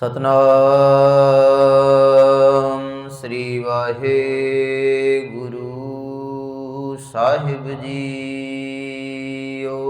ਸਤਨਾਮ ਸ੍ਰੀ ਵਾਹਿਗੁਰੂ ਸਾਹਿਬ ਜੀਓ।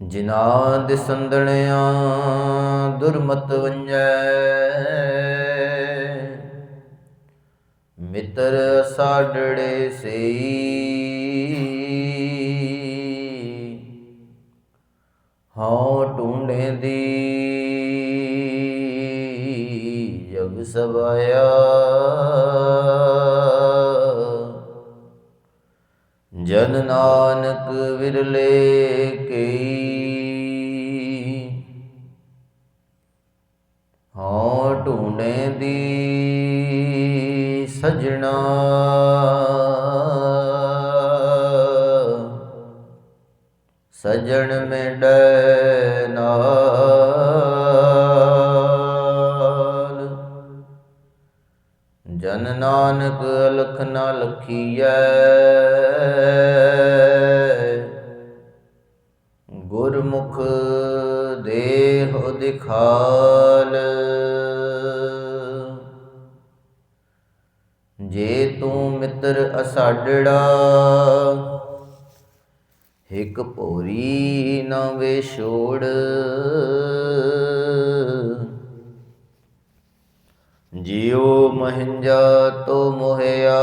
ਜਿਨ੍ਹਾਂ ਦੇ ਸੰਦਣਿਆਂ ਦੁਰਮਤ ਵੰਜੈ ਮਿੱਤਰ ਸਾਡੜੇ ਸਈ ਜਨ ਨਾਨਕ ਵਿਰਲੇ ਕਈ। ਹਉ ਢੂੰਡੇ ਦੀ ਸਜਣਾ। ਸਜਣ ਮਿੰਡੈ ਨਾਲ ਜਨ ਨਾਨਕ ਅਲਖ ਨਾ ਲਖੀਐ। ਗੁਰਮੁਖ ਦੇਹ ਦਿਖਾਲ। ਜੇ ਤੂੰ ਮਿੱਤਰ ਅਸਾਡੜਾ, ਇਕ ਭੋਰੀ ਨਾ ਵੇ ਛੋੜ। ਜਿਉ ਮਹਿੰਜਾ ਤੋ ਮੋਹਿਆ।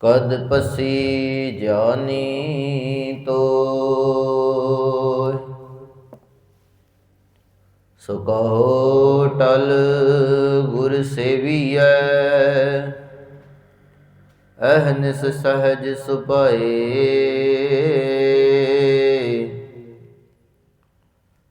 ਕਦ ਪਸੀ ਜਾਨੀ ਤੋ ਸੋ ਕਹੋ ਟਲ ਗੁਰ ਸੇਵੀਐ। ਅਹਨਿਸ ਸਹਜ ਸੁਭਾਏ।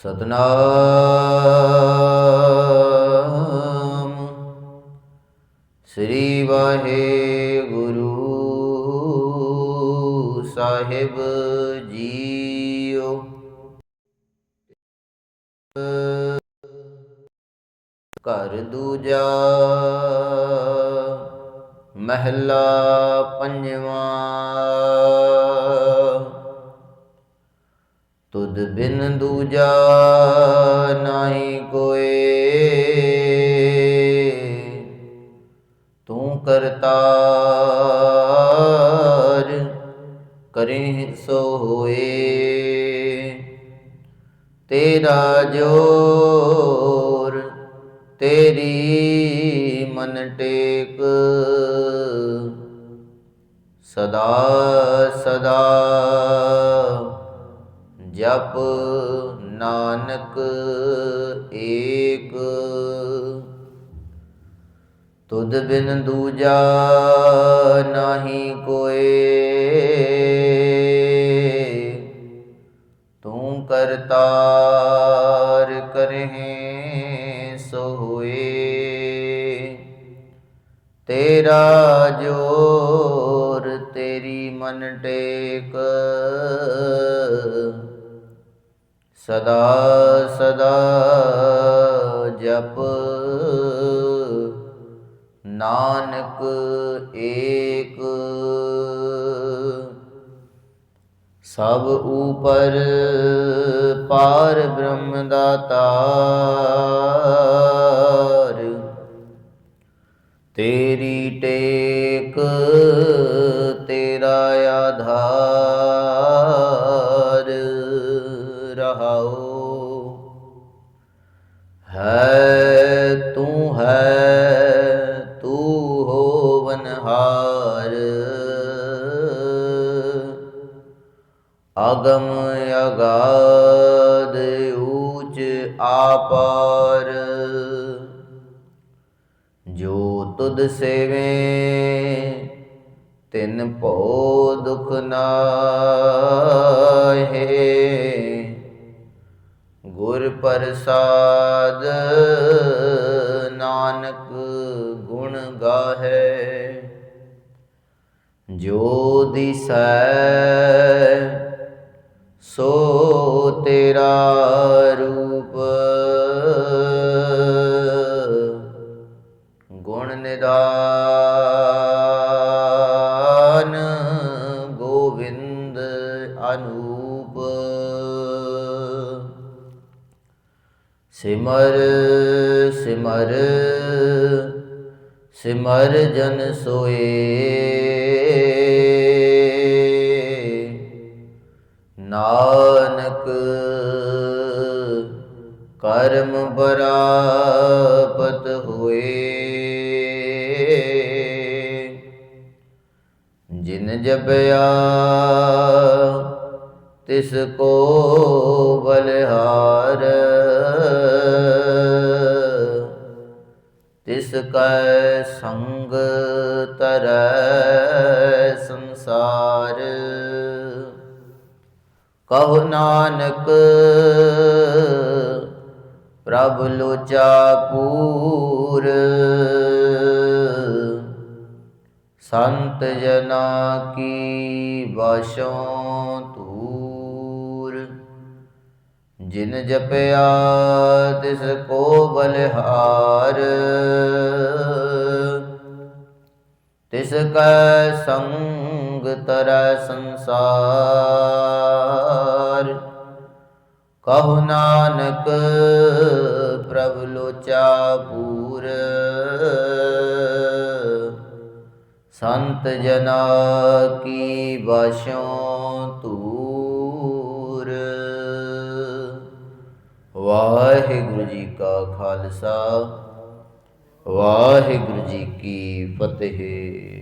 ਸਤਨਾਮ। ਸ੍ਰੀ ਵਾਹਿਗੁਰੂ ਸਾਹਿਬ ਜੀਓ। ਘਰ ਦੂਜਾ ਮਹਿਲਾ ਪੰਜਵਾ। ਤੁਧ ਬਿਨ ਦੂਜਾ ਨਾਹੀ ਕੋਏ। ਤੂੰ ਕਰਤਾਰ ਕਰੇ ਸੋ ਹੋਏ ਤੇਰਾ ਜੋਰ ਤੇਰੀ ਮਨ ਟੇਕ। ਸਦਾ ਸਦਾ ਜਪ ਨਾਨਕ ਏਕ। ਤੁਧ ਬਿਨ ਦੂਜਾ ਨਾਹੀ ਕੋਏ। ਤੂੰ ਕਰਤਾਰ ਕਰਹਿ ਸੋ ਹੋਏ ਤੇਰਾ ਜੋਰ ਤੇਰੀ ਮਨ ਟੇਕ ਸਦਾ ਸਦਾ ਜਪ। ਨਾਨਕ ਏਕ। ਸਭ ਉਪਰ ਪਾਰ ਬ੍ਰਹਮ ਦਾਤਾਰ ਤੇਰੀ ਟੇਕ ਤੇਰਾ ਆਧਾਰ। ਅਗਮ ਅਗਾਦ ਊਚ ਆਪਾਰ। ਜੋ ਤੁਧ ਸੇਵੇ, ਤਿਨ ਭੋ ਦੁਖ ਨਾਹੇ। ਗੁਰ ਪ੍ਰਸਾਦ ਨਾਨਕ ਗੁਣ ਗਾਹੇ। ਜੋ ਦਿਸੈ ਸੋ ਤੇਰਾ ਰੂਪ। ਗੁਣ ਨਿਦਾਨ ਗੋਵਿੰਦ ਅਨੂਪ। ਸਿਮਰ ਸਿਮਰ ਸਿਮਰ ਜਨ ਸੋਏ। ਨਾਨਕ ਕਰਮ ਬਰਾਪਤ ਹੋਏ। ਜਿਨ ਜਪਿਆ ਤਿਸ ਕੋ ਬਲਿਹਾਰ। ਤਿਸ ਕੈ ਸੰਗ ਤਰੈ ਕਹੋ ਨਾਨਕ, ਪ੍ਰਭ ਲੋਚਾ ਪੂਰ। ਸੰਤ ਜਨਾ ਕੀ ਬਾਸ਼ੋਂ ਤੂਰ ਜਿਨ ਜਪਿਆ, ਤਿਸ ਕੋ ਬਲਿਹਾਰ। ਤਿਸ ਕੈ ਸੰਗ ਤਰੈ ਸੰਸਾਰ। ਕਹੋ ਨਾਨਕ, ਪ੍ਰਭ ਲੋਚਾ ਪੂਰ ਸੰਤ ਜਨਾ ਕੀ ਬਾਸ਼ੋਂ ਤੂਰ ਵਾਹਿਗੁਰੂ ਜੀ ਕਾ ਖਾਲਸਾ, ਵਾਹਿਗੁਰੂ ਜੀ ਕੀ ਫਤਿਹ।